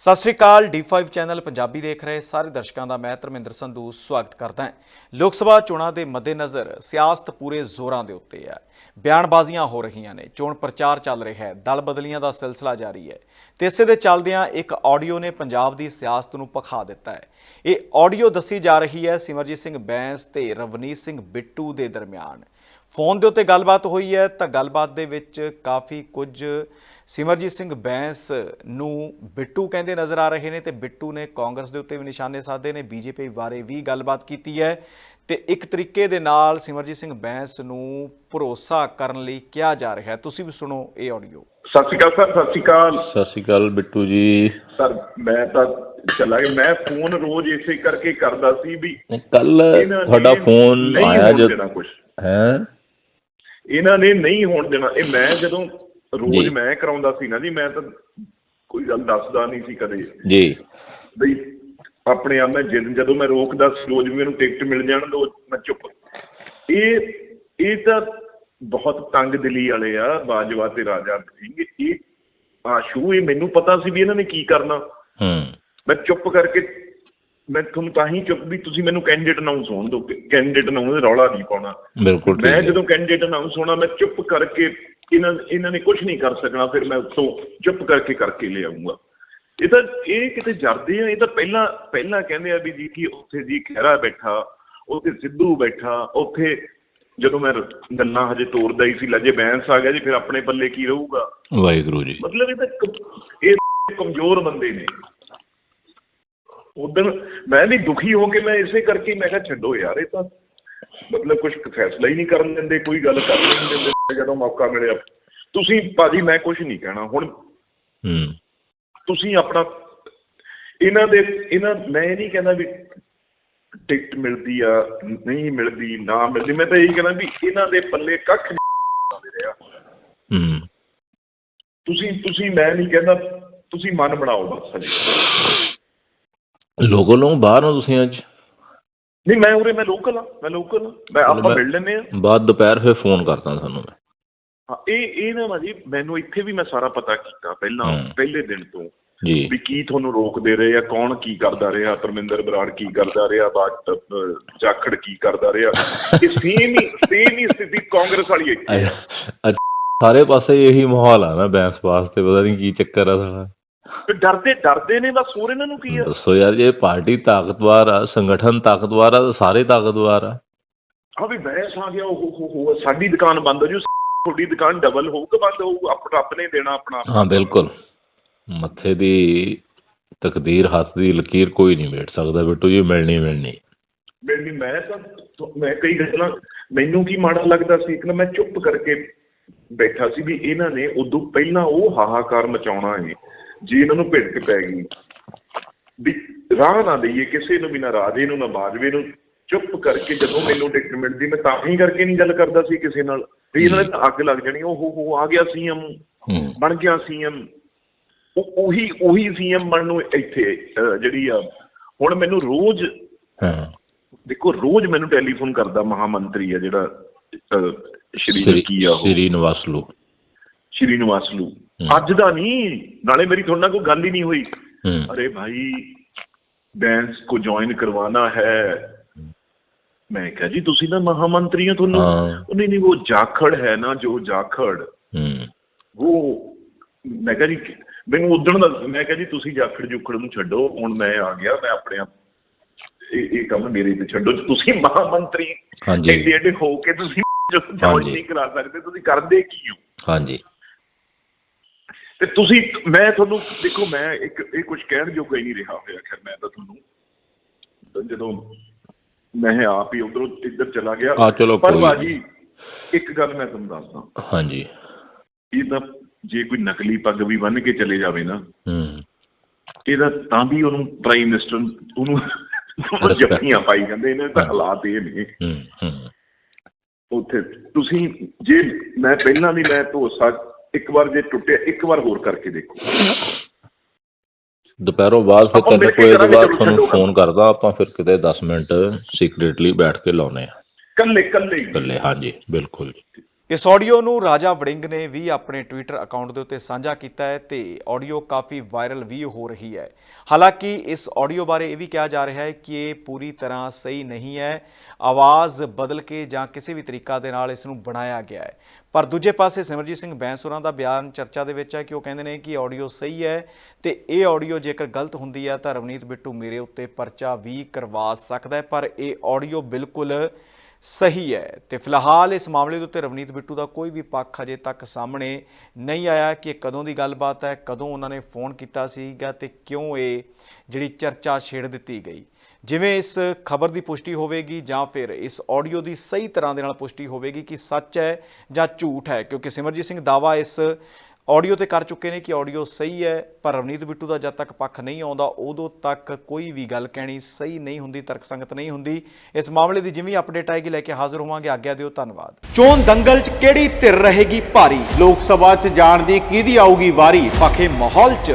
ਸਤਿ ਸ਼੍ਰੀ ਅਕਾਲ D5 channel Punjabi ਦੇਖ ਰਹੇ ਸਾਰੇ ਦਰਸ਼ਕਾਂ ਦਾ ਮੈਂ ਧਰਮਿੰਦਰ ਸੰਧੂ ਸਵਾਗਤ ਕਰਦਾ ਹਾਂ। ਲੋਕ ਸਭਾ ਚੋਣਾਂ ਦੇ ਮੱਦੇਨਜ਼ਰ ਸਿਆਸਤ ਪੂਰੇ ਜ਼ੋਰਾਂ ਦੇ ਉੱਤੇ ਹੈ। ਬਿਆਨਬਾਜ਼ੀਆਂ ਹੋ ਰਹੀਆਂ ਨੇ, ਚੋਣ ਪ੍ਰਚਾਰ ਚੱਲ ਰਿਹਾ ਹੈ, ਦਲ ਬਦਲੀਆਂ ਦਾ ਸਿਲਸਿਲਾ ਜਾਰੀ ਹੈ। ਤੇ ਇਸੇ ਦੇ ਚੱਲਦਿਆਂ ਇੱਕ ਆਡੀਓ ਨੇ ਪੰਜਾਬ ਦੀ ਸਿਆਸਤ ਨੂੰ ਪਖਾ ਦਿੱਤਾ ਹੈ। ਇਹ ਆਡੀਓ ਦੱਸੀ ਜਾ ਰਹੀ ਹੈ ਸਿਮਰਜੀਤ ਸਿੰਘ ਬੈਂਸ ਤੇ ਰਵਨੀਤ ਸਿੰਘ ਬਿੱਟੂ ਦੇ ਦਰਮਿਆਨ। ਫੋਨ ਦੇ ਉੱਤੇ ਗੱਲਬਾਤ ਹੋਈ ਹੈ ਤਾਂ ਗੱਲਬਾਤ ਦੇ ਵਿੱਚ ਕਾਫੀ ਕੁਝ ਸਿਮਰਜੀਤ ਸਿੰਘ ਬੈਂਸ ਨੂੰ ਬਿੱਟੂ ਕਹਿੰਦੇ ਨਜ਼ਰ ਆ ਰਹੇ ਨੇ ਤੇ ਬਿੱਟੂ ਨੇ ਕਾਂਗਰਸ ਦੇ ਉੱਤੇ ਵੀ ਨਿਸ਼ਾਨੇ ਸਾਧੇ ਨੇ ਬੀਜੇਪੀ ਬਾਰੇ ਵੀ ਗੱਲਬਾਤ ਕੀਤੀ ਹੈ। ਤੇ ਇੱਕ ਤਰੀਕੇ ਦੇ ਨਾਲ ਸਿਮਰਜੀਤ ਸਿੰਘ ਬੈਂਸ ਨੂੰ ਭਰੋਸਾ ਕਰਨ ਲਈ ਕਿਹਾ ਜਾ ਰਿਹਾ ਹੈ। ਤੁਸੀਂ ਵੀ ਸੁਣੋ ਇਹ ਆਡੀਓ ਸਤਿ ਸ਼੍ਰੀ ਅਕਾਲ ਸਰ ਸਤਿ ਸ਼੍ਰੀ ਅਕਾਲ। ਸਤਿ ਸ਼੍ਰੀ ਅਕਾਲ ਬਿੱਟੂ ਜੀ। ਸਰ ਮੈਂ ਤਾਂ ਚਲਾ ਗਿਆ ਮੈਂ ਫੋਨ ਰੋਜ਼ ਇਸੇ ਕਰਕੇ ਕਰਦਾ ਸੀ ਵੀ ਕੱਲ ਤੁਹਾਡਾ ਫੋਨ ਆਇਆ ਜਦ ਹੈ? ਇਹਨਾਂ ਨੇ ਨਹੀਂ ਹੋਣ ਦੇਣਾ। ਇਹ ਮੈਂ ਜਦੋਂ ਰੋਜ਼। ਮੈਂ ਕਰਾਉਂਦਾ ਸੀ ਨਾ ਜੀ ਮੈਂ ਤਾਂ ਕੋਈ ਗੱਲ ਦੱਸਦਾ ਨਹੀਂ ਸੀ ਕਦੇ। ਜੀ। ਬਈ ਆਪਣੇ ਆਪ ਮੈਂ ਜਦ- ਜਦੋਂ ਮੈਂ ਰੋਕਦਾ ਸੀ ਰੋਜ਼ ਮੈਨੂੰ ਟਿਕਟ ਮਿਲ ਜਾਣ ਦੋ ਮੈਂ ਚੁੱਪ। ਇਹ ਇਹ ਤਾਂ ਬਹੁਤ ਤੰਗ ਦਿਲੀ ਵਾਲੇ ਆ ਬਾਜਵਾ ਤੇ ਰਾਜਾ ਸਿੰਘ। ਇਹ ਆਸ਼ੂ ਇਹ ਮੈਨੂੰ ਪਤਾ ਸੀ ਵੀ ਇਹਨਾਂ ਨੇ ਕੀ ਕਰਨਾ। ਹੂੰ। ਮੈਂ ਚੁੱਪ ਕਰਕੇ ਮੈਂ ਤੁਹਾਨੂੰ ਤਾਂ ਹੀ ਚੁੱਪ ਵੀ ਤੁਸੀਂ ਮੈਨੂੰ ਕੈਂਡੀਡੇਟ ਅਨਾਉਂਸ ਹੋਣ ਦਿਓ ਕੈਂਡੀਡੇਟ ਅਨਾਉਂਸ ਰੌਲਾ ਨਹੀਂ ਪਾਉਣਾ। ਬਿਲਕੁਲ ਮੈਂ ਜਦੋਂ ਕੈਂਡੀਡੇਟ ਅਨਾਉਂਸ ਹੋਣਾ ਮੈਂ ਚੁੱਪ ਕਰਕੇ ਇਹਨਾਂ ਇਹਨਾਂ ਨੇ ਕੁਝ ਨਹੀਂ ਕਰ ਸਕਣਾ ਫਿਰ ਮੈਂ ਉੱਥੋਂ ਚੁੱਪ ਕਰਕੇ ਕਰਕੇ ਲੈ ਆਉਂਗਾ ਇਹ ਤਾਂ ਇਹ ਕਿਤੇ ਜਰਦੇ ਆ ਇਹ ਤਾਂ ਪਹਿਲਾਂ ਪਹਿਲਾਂ ਕਹਿੰਦੇ ਆ ਵੀ ਜੀ ਕਿ ਉੱਥੇ ਜੀ ਖਹਿਰਾ ਬੈਠਾ ਉੱਥੇ ਸਿੱਧੂ ਬੈਠਾ ਉੱਥੇ ਜਦੋਂ ਮੈਂ ਗੱਲਾਂ ਹਜੇ ਤੋਰਦਾ ਹੀ ਸੀ ਲੱਜੇ ਬੈਂਸ ਆ ਗਿਆ ਜੀ ਫਿਰ ਆਪਣੇ ਪੱਲੇ ਕੀ ਰਹੂਗਾ? ਵਾਹਿਗੁਰੂ ਜੀ। ਮਤਲਬ ਇਹ ਤਾਂ ਇਹ ਕਮਜ਼ੋਰ ਬੰਦੇ ਨੇ। ਉਦੋਂ ਮੈਂ ਵੀ ਦੁਖੀ ਹੋ ਕੇ ਮੈਂ ਇਸੇ ਕਰਕੇ ਮੈਂ ਕਿਹਾ ਛੱਡੋ ਯਾਰ ਇਹ ਤਾਂ ਮਤਲਬ ਕੁਝ ਫੈਸਲਾ ਹੀ ਨਹੀਂ ਕਰਨ ਦਿੰਦੇ ਕੋਈ ਗੱਲ ਕਰਨ ਨਹੀਂ ਦਿੰਦੇ ਜਦੋਂ ਮੌਕਾ ਮਿਲਿਆ। ਤੁਸੀਂ ਭਾਜੀ ਮੈਂ ਕੁਝ ਨਹੀਂ ਕਹਿਣਾ। ਹੁਣ ਹੂੰ। ਤੁਸੀਂ ਆਪਣਾ ਇਹਨਾਂ ਦੇ ਇਹਨਾਂ ਮੈਂ ਇਹ ਨਹੀਂ ਕਹਿੰਦਾ ਵੀ ਟਿਕਟ ਮਿਲਦੀ ਆ ਨਹੀਂ ਮਿਲਦੀ ਨਾ ਮਿਲਦੀ। ਮੈਂ ਤਾਂ ਇਹੀ ਕਹਿੰਦਾ ਵੀ ਇਹਨਾਂ ਦੇ ਪੱਲੇ ਕੱਖ ਨਹੀਂ ਰਿਹਾ। ਹੂੰ। ਤੁਸੀਂ ਤੁਸੀਂ ਮੈਂ ਨਹੀਂ ਕਹਿੰਦਾ ਤੁਸੀਂ ਮਨ ਬਣਾਓ ਬਸ ਹਜੇ। ਲੋਗੋ ਲੋਂ ਬਾਹਰ ਹੋ ਤੁਸੀਂ ਅੱਜ? ਨਹੀਂ ਮੈਂ ਉਰੇ ਮੈਂ ਲੋਕਲ ਆ ਮੈਂ ਲੋਕਲ ਆ ਮੈਂ ਆਪਾਂ ਮਿਲ ਲੈਨੇ ਆ ਬਾਅਦ ਦੁਪਹਿਰ ਫਿਰ ਫੋਨ ਕਰਦਾ ਤੁਹਾਨੂੰ ਮੈਂ। ਹਾਂ ਇਹ ਇਹ ਨਾ ਭਾਜੀ ਮੈਨੂੰ ਇੱਥੇ ਵੀ ਮੈਂ ਸਾਰਾ ਪਤਾ ਕੀਤਾ ਪਹਿਲਾਂ। ਪਹਿਲੇ ਦਿਨ ਤੋਂ। ਜੀ। ਵੀ ਕੀ ਤੁਹਾਨੂੰ ਰੋਕਦੇ ਰਹੇ ਆ ਕੌਣ ਕੀ ਕਰਦਾ ਰਿਹਾ ਪਰਮਿੰਦਰ ਬਰਾੜ ਕੀ ਕਰਦਾ ਰਿਹਾ ਬਾਟ ਜਾਖੜ ਕੀ ਕਰਦਾ ਰਿਹਾ। ਇਹ ਸੇਮ ਹੀ ਸੇਮ ਹੀ ਸਥਿਤੀ ਕਾਂਗਰਸ ਵਾਲੀ ਹੈ। ਅੱਜ ਸਾਰੇ ਪਾਸੇ ਇਹੀ ਮਾਹੌਲ ਆ ਨਾ ਬੈਂਸ ਵਾਸਤੇ ਪਤਾ ਨਹੀਂ ਕੀ ਚੱਕਰ ਆ ਤੇ ਡਰਦੇ ਡਰਦੇ ਨੇ ਬਸ ਹੋਰ ਇਹਨਾਂ ਨੂੰ ਕੀ ਆ? ਦੱਸੋ ਯਾਰ ਜੇ ਪਾਰਟੀ ਤਾਕਤਵਰ ਆ ਸੰਗਠਨ ਤਾਕਤਵਰ ਆ ਤਾਂ ਸਾਰੇ ਤਾਕਤਵਰ ਆ। ਆ ਵੀ ਬਹਿਸ ਆ ਗਿਆ ਉਹ ਹੋ ਹੋ ਸਾਡੀ ਦੁਕਾਨ ਬੰਦ ਹੋ ਜੂ ਤੁਹਾਡੀ ਦੁਕਾਨ ਡਬਲ ਹੋਊ ਕਿ ਬੰਦ ਹੋਊ ਆਪਣਾ ਆਪਣੇ ਦੇਣਾ ਆਪਣਾ। ਹਾਂ ਬਿਲਕੁਲ। ਮੱਥੇ ਦੀ ਤਕਦੀਰ ਹੱਥ ਦੀ ਲਕੀਰ ਕੋਈ ਨਹੀਂ ਮੇਟ ਸਕਦਾ ਬਿੱਟੂ ਜੀ ਮਿਲਣੀ ਮਿਲਣੀ। ਮੈਨੂੰ ਮੈਂ ਤਾਂ ਤੁ- ਮੈਂ ਕਈ ਗੱਲਾਂ ਮੈਨੂੰ ਕੀ ਮਾੜਾ ਲੱਗਦਾ ਸੀ ਕਿ ਮੈਂ ਚੁੱਪ ਕਰਕੇ ਬੈਠਾ ਸੀ ਵੀ ਇਹਨਾਂ ਨੇ ਉਦੋਂ ਪਹਿਲਾਂ ਉਹ ਹਾਹਾਕਾਰ ਮਚਾਉਣਾ ਹੈ ਜੇ ਇਹਨਾਂ ਨੂੰ ਭਿੜਕ ਪੈ ਗਈ। ਵੀ ਰਾਹ ਨਾ ਦਈਏ ਕਿਸੇ ਨੂੰ ਵੀ ਨਾ ਰਾਜੇ ਨੂੰ ਨਾ ਬਾਜਵੇ ਨੂੰ ਚੁੱਪ ਕਰਕੇ ਜਦੋਂ ਮੈਨੂੰ ਟਿਕਟ ਮਿਲਦੀ ਮੈਂ ਤਾਂ ਹੀ ਕਰਕੇ ਨਹੀਂ ਗੱਲ ਕਰਦਾ ਸੀ ਕਿਸੇ ਨਾਲ। ਵੀ ਇਹਨਾਂ ਨੇ ਅੱਗ ਲੱਗ ਜਾਣੀ ਉਹ ਹੋ ਆ ਗਿਆ ਸੀਐਮ ਹੂੰ। ਬਣ ਗਿਆ ਸੀਐਮ। ਉਹ ਉਹੀ ਉਹੀ ਸੀਐਮ ਬਣਨ ਨੂੰ ਇੱਥੇ ਜਿਹੜੀ ਆ ਹੁਣ ਮੈਨੂੰ ਰੋਜ਼ ਹਾਂ। ਦੇਖੋ ਰੋਜ਼ ਮੈਨੂੰ ਟੈਲੀਫੋਨ ਕਰਦਾ ਮਹਾਮੰਤਰੀ ਆ ਜਿਹੜਾ ਸ੍ਰੀ ਕੀ ਆ ਉਹ। ਸ੍ਰੀ ਨਿਵਾਸਲੂ ਸ਼੍ਰੀ ਨਿਵਾਸ ਸ਼੍ਰੀਨਿਵਾਸਲੂ ਅੱਜ ਦਾ ਨਹੀਂ ਨਾਲੇ ਮੇਰੀ ਤੁਹਾਡੇ ਕੋਈ ਗੱਲ ਹੀ ਨਹੀਂ ਹੋਈ। ਅਰੇ ਭਾਈ ਡਾਂਸ ਕੋ ਜੁਆਇਨ ਕਰਵਾਣਾ ਹੈ। ਮੈਂ ਕਿਹਾ ਜੀ ਤੁਸੀਂ ਨਾ ਮਹਾਮੰਤਰੀਆਂ ਤੁਹਾਨੂੰ। ਨਹੀਂ ਨਹੀਂ ਉਹ ਜਾਖੜ ਹੈ ਨਾ ਜੋ ਜਾਖੜ। ਉਹ ਮੈਂ ਕਿਹਾ ਜੀ ਮੈਨੂੰ ਉਦਣ ਦਾ ਮੈਂ ਕਿਹਾ ਜੀ ਤੁਸੀਂ ਜਾਖੜ ਜੁਖੜ ਨੂੰ ਛੱਡੋ। ਹੁਣ ਮੈਂ ਆ ਗਿਆ ਮੈਂ ਆਪਣੇ ਆਪ ਇਹ ਕੰਮ ਮੇਰੇ ਤੇ ਛੱਡੋ। ਤੁਸੀਂ ਮਹਾਮੰਤਰੀ ਹਾਂਜੀ। ਜਿਹੜੇ ਹੋ ਕੇ ਤੁਸੀਂ ਜੋ ਨਹੀਂ ਕਰਾ ਸਕਦੇ ਤੁਸੀਂ ਕਰਦੇ ਕੀ ਹੋ? ਹਾਂਜੀ। ਤੇ ਤੁਸੀਂ ਮੈਂ ਤੁਹਾਨੂੰ ਦੇਖੋ ਮੈਂ ਇੱਕ ਇਹ ਕੁਝ ਕਹਿਣ ਜੋਗਾ ਹੀ ਨਹੀਂ ਰਿਹਾ ਹੋਇਆ ਖੈਰ ਮੈਂ ਤਾਂ ਤੁਹਾਨੂੰ ਜਦੋਂ ਮੈਂ ਆਪ ਹੀ ਉਧਰੋਂ ਇੱਧਰ ਚਲਾ ਗਿਆ ਪਰ ਬਾਜੀ ਇੱਕ ਗੱਲ ਮੈਂ ਤੁਹਾਨੂੰ ਦੱਸਦਾ। ਹਾਂਜੀ। ਇਹ ਤਾਂ ਜੇ ਕੋਈ ਨਕਲੀ ਪੱਗ ਵੀ ਬੰਨ ਕੇ ਚਲੇ ਜਾਵੇ ਨਾ ਹੂੰ। ਇਹਦਾ ਤਾਂ ਵੀ ਉਹਨੂੰ ਪ੍ਰਾਈਮ ਮਿਨਿਸਟਰ ਉਹਨੂੰ. ਜੱਫੀਆਂ ਪਾਈ ਜਾਂਦੇ ਇਹਨਾਂ ਦੇ ਤਾਂ। ਹਾਲਾਤ ਇਹ ਨੇ। ਹੂੰ ਹੂੰ। ਉੱਥੇ ਤੁਸੀਂ ਜੇ ਮੈਂ ਪਹਿਲਾਂ ਵੀ ਮੈਂ ਭਰੋਸਾ ਇੱਕ ਵਾਰ ਜੇ ਟੁੱਟਿਆ ਇੱਕ ਵਾਰ ਹੋਰ ਕਰਕੇ ਦੇਖੋ। ਦੁਪਹਿਰੋਂ ਬਾਅਦ ਫਿਰ ਆਪਾਂ ਤਿੰਨ ਮਿਲ ਕੇ ਕੁ ਵਜੇ ਤੋਂ ਕਰਾਂਗੇ, ਬਾਅਦ ਤੁਹਾਨੂੰ। ਫੋਨ ਕਰਦਾ ਆਪਾਂ ਫਿਰ ਕਿਤੇ 10 ਮਿੰਟ ਸੀਕ੍ਰੀਟਲੀ ਬੈਠ ਕੇ ਲਾਉਨੇ ਆ ਕੱਲੇ ਕੱਲੇ ਹੀ। ਇਕੱਲੇ ਹਾਂਜੀ ਬਿਲਕੁਲ ਜੀ। ਇਸ ਆਡੀਓ ਨੂੰ ਰਾਜਾ ਵੜਿੰਗ ਨੇ ਵੀ ਆਪਣੇ ਟਵਿੱਟਰ ਅਕਾਊਂਟ ਦੇ ਉੱਤੇ ਸਾਂਝਾ ਕੀਤਾ ਹੈ ਤੇ ਆਡੀਓ ਕਾਫੀ ਵਾਇਰਲ ਵੀ ਹੋ ਰਹੀ ਹੈ। ਹਾਲਾਂਕਿ ਇਸ ਆਡੀਓ ਬਾਰੇ ਇਹ ਵੀ ਕਿਹਾ ਜਾ ਰਿਹਾ ਹੈ ਕਿ ਇਹ ਪੂਰੀ ਤਰ੍ਹਾਂ ਸਹੀ ਨਹੀਂ ਹੈ। ਆਵਾਜ਼ ਬਦਲ ਕੇ ਜਾਂ ਕਿਸੇ ਵੀ ਤਰੀਕਾ ਦੇ ਨਾਲ ਇਸ ਨੂੰ ਬਣਾਇਆ ਗਿਆ ਹੈ। ਪਰ ਦੂਜੇ ਪਾਸੇ ਸਿਮਰਜੀਤ ਸਿੰਘ ਬੈਂਸ ਹੋਰਾਂ ਦਾ ਬਿਆਨ ਚਰਚਾ ਦੇ ਵਿੱਚ ਹੈ ਕਿ ਉਹ ਕਹਿੰਦੇ ਨੇ ਕਿ ਆਡੀਓ ਸਹੀ ਹੈ ਤੇ ਇਹ ਆਡੀਓ ਜੇਕਰ ਗਲਤ ਹੁੰਦੀ ਹੈ ਤਾਂ ਰਵਨੀਤ ਬਿੱਟੂ ਮੇਰੇ ਉੱਤੇ ਪਰਚਾ ਵੀ ਕਰਵਾ ਸਕਦਾ ਹੈ। ਪਰ ਇਹ ਆਡੀਓ ਬਿਲਕੁਲ ਸਹੀ ਹੈ। ਤੇ ਫਿਲਹਾਲ ਇਸ ਮਾਮਲੇ ਦੇ ਉੱਤੇ ਰਵਨੀਤ ਬਿੱਟੂ ਦਾ ਕੋਈ ਵੀ ਪੱਖ ਅਜੇ ਤੱਕ ਸਾਹਮਣੇ ਨਹੀਂ ਆਇਆ ਕਿ ਇਹ ਕਦੋਂ ਦੀ ਗੱਲਬਾਤ ਹੈ, ਕਦੋਂ ਉਹਨਾਂ ਨੇ ਫੋਨ ਕੀਤਾ ਸੀਗਾ ਤੇ ਕਿਉਂ ਇਹ ਜਿਹੜੀ ਚਰਚਾ ਛੇੜ ਦਿੱਤੀ ਗਈ। ਜਿਵੇਂ ਇਸ ਖਬਰ ਦੀ ਪੁਸ਼ਟੀ ਹੋਵੇਗੀ ਜਾਂ ਫਿਰ ਇਸ ਆਡੀਓ ਦੀ ਸਹੀ ਤਰ੍ਹਾਂ ਦੇ ਨਾਲ ਪੁਸ਼ਟੀ ਹੋਵੇਗੀ ਕਿ ਸੱਚ ਹੈ ਜਾਂ ਝੂਠ ਹੈ, ਕਿਉਂਕਿ ਸਿਮਰਜੀਤ ਸਿੰਘ ਦਾਵਾ ਇਸ ਆਡੀਓ ਤੇ ਕਰ ਚੁੱਕੇ ਨੇ ਕਿ ਆਡੀਓ ਸਹੀ ਹੈ, ਪਰ ਰਵਨੀਤ ਬਿੱਟੂ ਦਾ ਜਦ ਤੱਕ ਪੱਖ ਨਹੀਂ ਆਉਂਦਾ, ਉਦੋਂ ਤੱਕ ਕੋਈ ਵੀ ਗੱਲ ਕਹਿਣੀ ਸਹੀ ਨਹੀਂ ਹੁੰਦੀ, ਤਰਕਸੰਗਤ ਨਹੀਂ ਹੁੰਦੀ। ਇਸ ਮਾਮਲੇ ਦੀ ਜਿਵੇਂ ਅਪਡੇਟ ਆਏਗੀ, ਲੈ ਕੇ ਹਾਜ਼ਰ ਹੋਵਾਂਗੇ। ਆਗਿਆ ਦਿਓ, ਧੰਨਵਾਦ। ਚੋਣ ਦੰਗਲ 'ਚ ਕਿਹੜੀ ਧਿਰ ਰਹੇਗੀ ਭਾਰੀ? ਲੋਕ ਸਭਾ 'ਚ ਜਾਣ ਦੀ ਕਿਹਦੀ ਆਊਗੀ ਵਾਰੀ? ਪਖੇ ਮਾਹੌਲ 'ਚ।